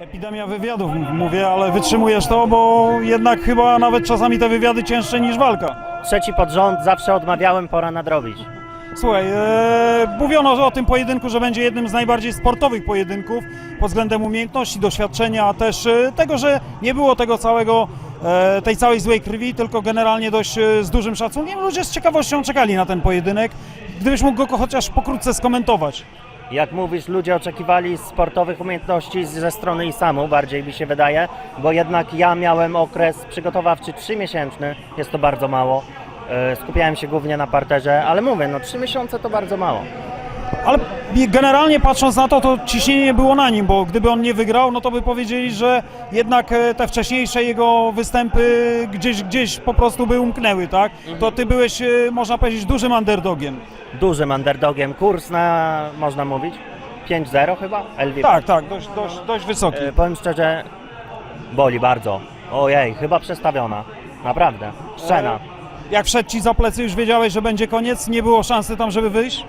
Epidemia wywiadów mówię, ale wytrzymujesz to, bo jednak chyba nawet czasami te wywiady cięższe niż walka. Trzeci pod rząd, zawsze odmawiałem, pora nadrobić. Słuchaj, e, mówiono o tym pojedynku, że będzie jednym z najbardziej sportowych pojedynków pod względem umiejętności, doświadczenia, a też e, tego, że nie było tego całego, e, tej całej złej krwi, tylko generalnie dość e, z dużym szacunkiem. Ludzie z ciekawością czekali na ten pojedynek. Gdybyś mógł go chociaż pokrótce skomentować. Jak mówisz, ludzie oczekiwali sportowych umiejętności ze strony Isamu, bardziej mi się wydaje, bo jednak ja miałem okres przygotowawczy 3-miesięczny, jest to bardzo mało. E, Skupiałem się głównie na parterze, ale mówię, no 3 miesiące to bardzo mało. Ale generalnie patrząc na to, to ciśnienie było na nim, bo gdyby on nie wygrał, no to by powiedzieli, że jednak e, te wcześniejsze jego występy gdzieś, gdzieś po prostu by umknęły, tak? To ty byłeś, e, można powiedzieć, dużym underdogiem. Dużym underdogiem, kurs na, można mówić, 5-0 chyba? LVP. Tak, tak, dość, dość, dość wysoki. E, Powiem szczerze, boli bardzo. Ojej, chyba przestawiona. Naprawdę, szczena. Jak wszedł ci za plecy, już wiedziałeś, że będzie koniec, nie było szansy tam, żeby wyjść?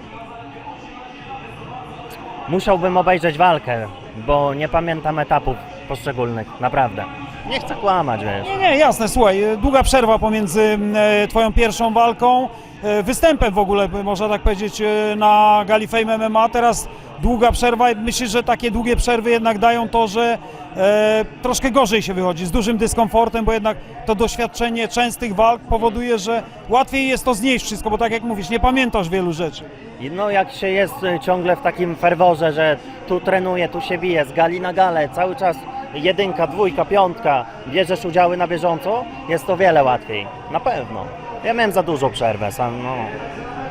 Musiałbym obejrzeć walkę, bo nie pamiętam etapów poszczególnych, naprawdę. Nie chcę kłamać, wiesz. Nie, nie, jasne, słuchaj, e, długa przerwa pomiędzy e, twoją pierwszą walką, e, występem w ogóle, można tak powiedzieć, na Gali Fame MMA, teraz długa przerwa. Myślisz, że takie długie przerwy jednak dają to, że e, troszkę gorzej się wychodzi, z dużym dyskomfortem, bo jednak to doświadczenie częstych walk powoduje, że łatwiej jest to znieść wszystko, bo tak jak mówisz, nie pamiętasz wielu rzeczy. I No jak się jest ciągle w takim ferworze, że tu trenuję, tu się bije, z gali na galę, cały czas jedynka, dwójka, piątka, bierzesz udziały na bieżąco, jest to wiele łatwiej. Na pewno. Ja miałem za dużą przerwę, sam, no,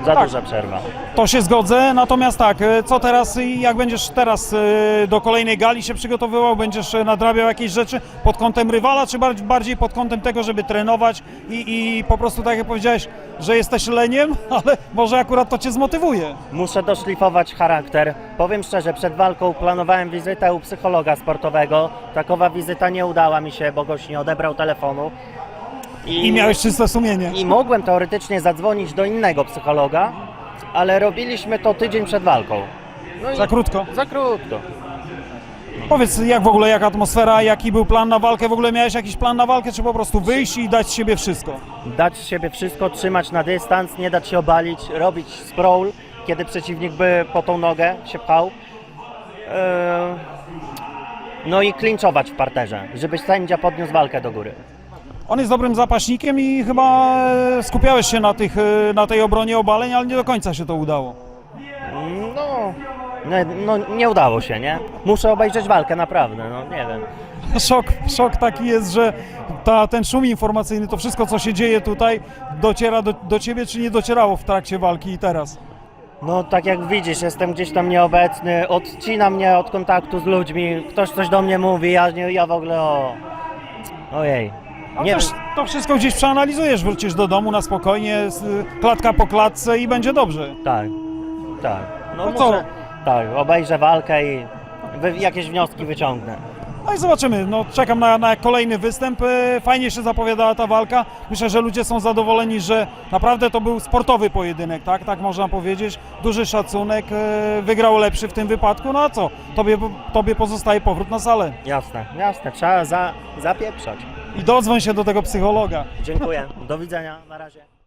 za Tak. duża przerwa. To się zgodzę, natomiast tak, e, co teraz i jak będziesz teraz e, do kolejnej gali się przygotowywał, będziesz e, nadrabiał jakieś rzeczy pod kątem rywala, czy bar- bardziej pod kątem tego, żeby trenować i, i po prostu tak jak powiedziałeś, że jesteś leniem, ale może akurat to cię zmotywuje. Muszę doszlifować charakter. Powiem szczerze, przed walką planowałem wizytę u psychologa sportowego. Takowa wizyta nie udała mi się, bo gość nie odebrał telefonu. I miałeś czyste sumienie. I mogłem teoretycznie zadzwonić do innego psychologa, ale robiliśmy to tydzień przed walką. No i Za krótko. Za krótko. Powiedz, jak w ogóle, jaka atmosfera, jaki był plan na walkę, w ogóle miałeś jakiś plan na walkę, czy po prostu wyjść i dać z siebie wszystko? Dać z siebie wszystko, trzymać na dystans, nie dać się obalić, robić sprawl, kiedy przeciwnik by po tą nogę się pchał. Eee, No i klinczować w parterze, żeby sędzia podniósł walkę do góry. On jest dobrym zapaśnikiem i chyba e, skupiałeś się na, tych, e, na tej obronie obaleń, ale nie do końca się to udało. No, nie, no nie udało się, nie? Muszę obejrzeć walkę, naprawdę, no nie wiem. Szok, szok taki jest, że ta, ten szum informacyjny, to wszystko co się dzieje tutaj dociera do, do ciebie, czy nie docierało w trakcie walki i teraz? No tak jak widzisz, jestem gdzieś tam nieobecny, odcina mnie od kontaktu z ludźmi, ktoś coś do mnie mówi, ja, ja w ogóle o... Ojej. A Nie też to wszystko gdzieś przeanalizujesz, wrócisz do domu na spokojnie, s- klatka po klatce i będzie dobrze. Tak, tak. No To co? tak, obejrzę walkę i wy, jakieś wnioski wyciągnę. No i zobaczymy, no czekam na, na kolejny występ, E, fajnie się zapowiadała ta walka, myślę, że ludzie są zadowoleni, że naprawdę to był sportowy pojedynek, tak, tak można powiedzieć, duży szacunek, e, wygrał lepszy w tym wypadku, no a co, tobie, tobie pozostaje powrót na salę Jasne, jasne, trzeba za, zapieprzać. I dodzwoń się do tego psychologa. Dziękuję, do widzenia, na razie.